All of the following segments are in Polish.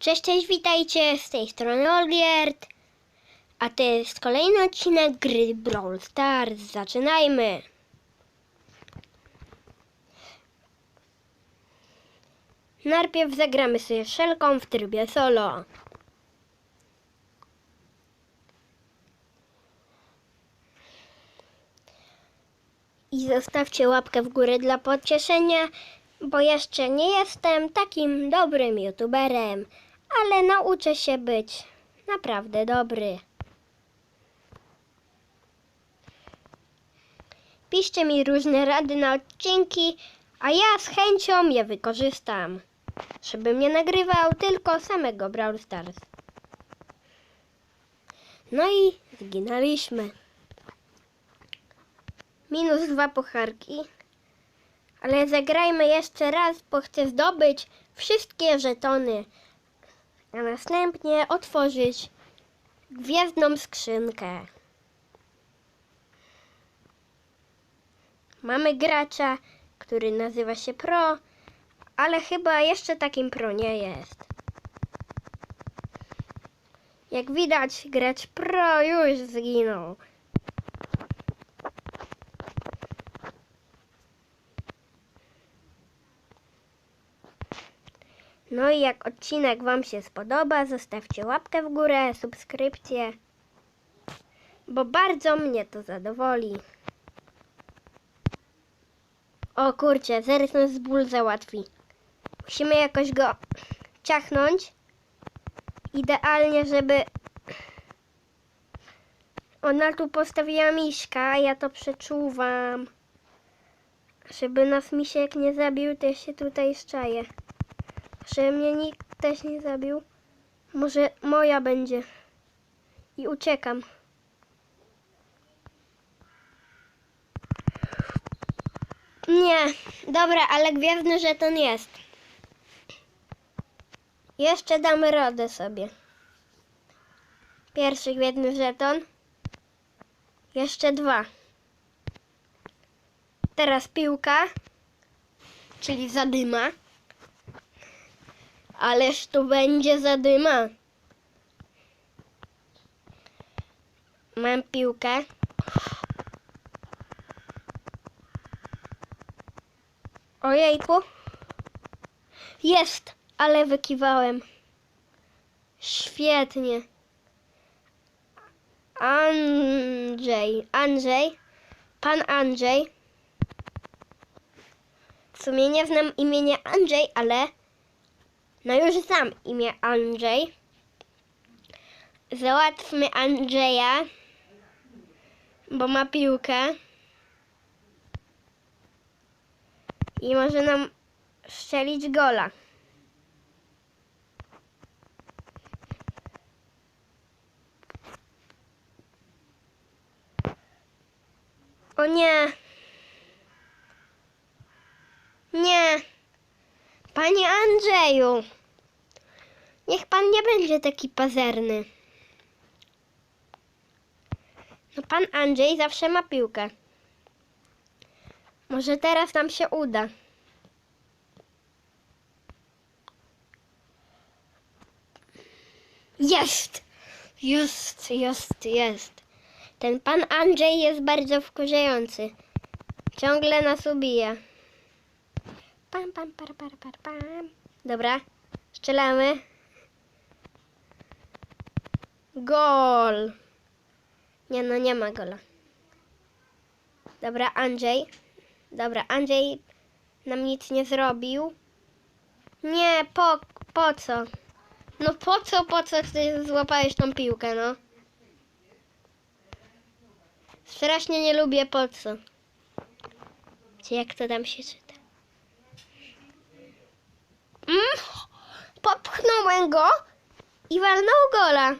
Cześć, cześć, witajcie, z tej strony Olgierd. A to jest kolejny odcinek gry Brawl Stars. Zaczynajmy. Najpierw zagramy sobie szelką w trybie solo. I zostawcie łapkę w górę dla pocieszenia, bo jeszcze nie jestem takim dobrym youtuberem, ale nauczę się być naprawdę dobry. Piszcie mi różne rady na odcinki, a ja z chęcią je wykorzystam, żebym nie nagrywał tylko samego Brawl Stars. No i zginęliśmy. Minus dwa pucharki. Ale zagrajmy jeszcze raz, bo chcę zdobyć wszystkie żetony. A następnie otworzyć gwiezdną skrzynkę. Mamy gracza, który nazywa się Pro, ale chyba jeszcze takim Pro nie jest. Jak widać, gracz Pro już zginął. No i jak odcinek Wam się spodoba, zostawcie łapkę w górę, subskrypcję, bo bardzo mnie to zadowoli. O kurczę, zaraz nas ból załatwi. Musimy jakoś go ciachnąć. Idealnie, żeby... Ona tu postawiła miśka, a ja to przeczuwam. Żeby nas misiek nie zabił, to ja się tutaj szczaję. Że mnie nikt też nie zabił. Może moja będzie. I uciekam. Nie, dobra, ale gwiezdny żeton jest. Jeszcze damy radę sobie. Pierwszy gwiezdny żeton. Jeszcze dwa. Teraz piłka, czyli zadyma. Ależ tu będzie zadyma. Mam piłkę. Ojejku. Jest, ale wykiwałem. Świetnie. Andrzej, Andrzej, pan Andrzej. W sumie nie znam imienia Andrzej, ale no już znam imię Andrzej. Załatwmy Andrzeja, bo ma piłkę. I może nam strzelić gola. O nie. Panie Andrzeju. Niech pan nie będzie taki pazerny. No pan Andrzej zawsze ma piłkę. Może teraz nam się uda. Jest! Jest, jest, jest. Ten pan Andrzej jest bardzo wkurzający. Ciągle nas ubija. Pam, pam, par, par, par, pam. Dobra, strzelamy. Gol! Nie no, nie ma gola. Dobra, Andrzej. Dobra, Andrzej nam nic nie zrobił. Nie, po, po co? No po co, po co ty złapałeś tą piłkę, no? Strasznie nie lubię po co. Czy jak to tam się czyta? Mm, popchnąłem go i walnął gola.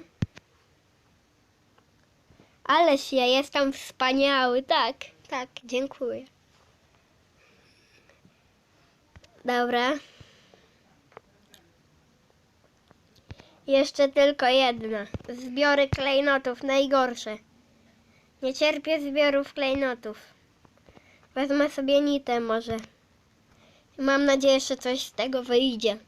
Ależ ja jestem wspaniały, tak, tak, dziękuję. Dobra. Jeszcze tylko jedna. Zbiory klejnotów najgorsze. Nie cierpię zbiorów klejnotów. Wezmę sobie nitę może. Mam nadzieję, że coś z tego wyjdzie.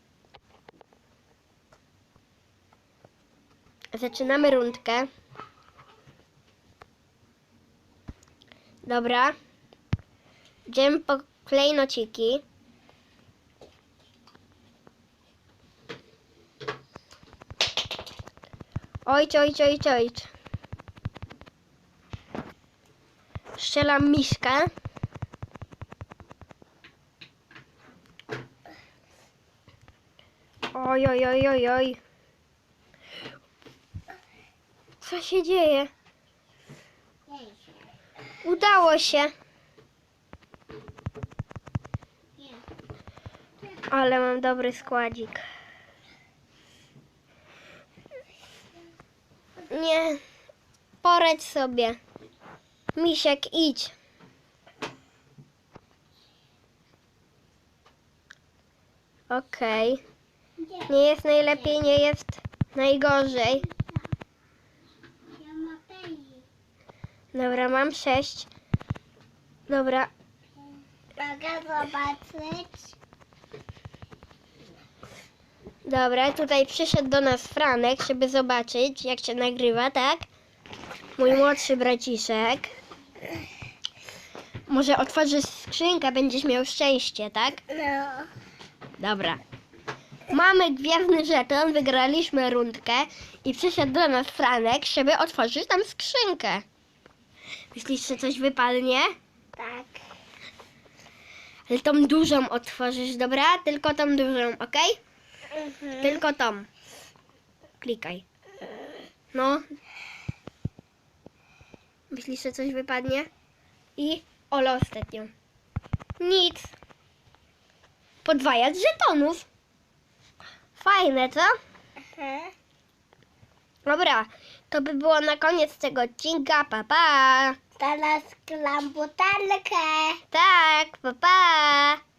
Zaczynamy rundkę. Dobra. Idziemy po klejnociki. Ojcze, ojcze, ojcze, ojcze. Strzelam miszkę. Oj, oj, oj, oj, oj. Co się dzieje? Udało się. Ale mam dobry składzik. Nie. Poradź sobie. Misiek, idź. Okej. Nie jest najlepiej, nie jest najgorzej. Ja mam peli. Dobra, mam sześć. Dobra, Mogę zobaczyć? dobra, tutaj przyszedł do nas Franek, żeby zobaczyć, jak się nagrywa, tak? Mój młodszy braciszek. Może otworzysz skrzynkę, będziesz miał szczęście, tak? No. Dobra. Mamy gwiazdny żeton, wygraliśmy rundkę i przyszedł do nas Franek, żeby otworzyć tam skrzynkę. Myślisz, że coś wypadnie? Tak. Ale tą dużą otworzysz, dobra? Tylko tą dużą, ok? Mhm. Tylko tą. Klikaj. No. Myślisz, że coś wypadnie? I Ola ostatnią. Nic. Podwajać żetonów. Fajne, co? Mhm. Dobra, to by było na koniec tego odcinka. Pa, pa. Teraz klam butelkę. Tak, pa, pa.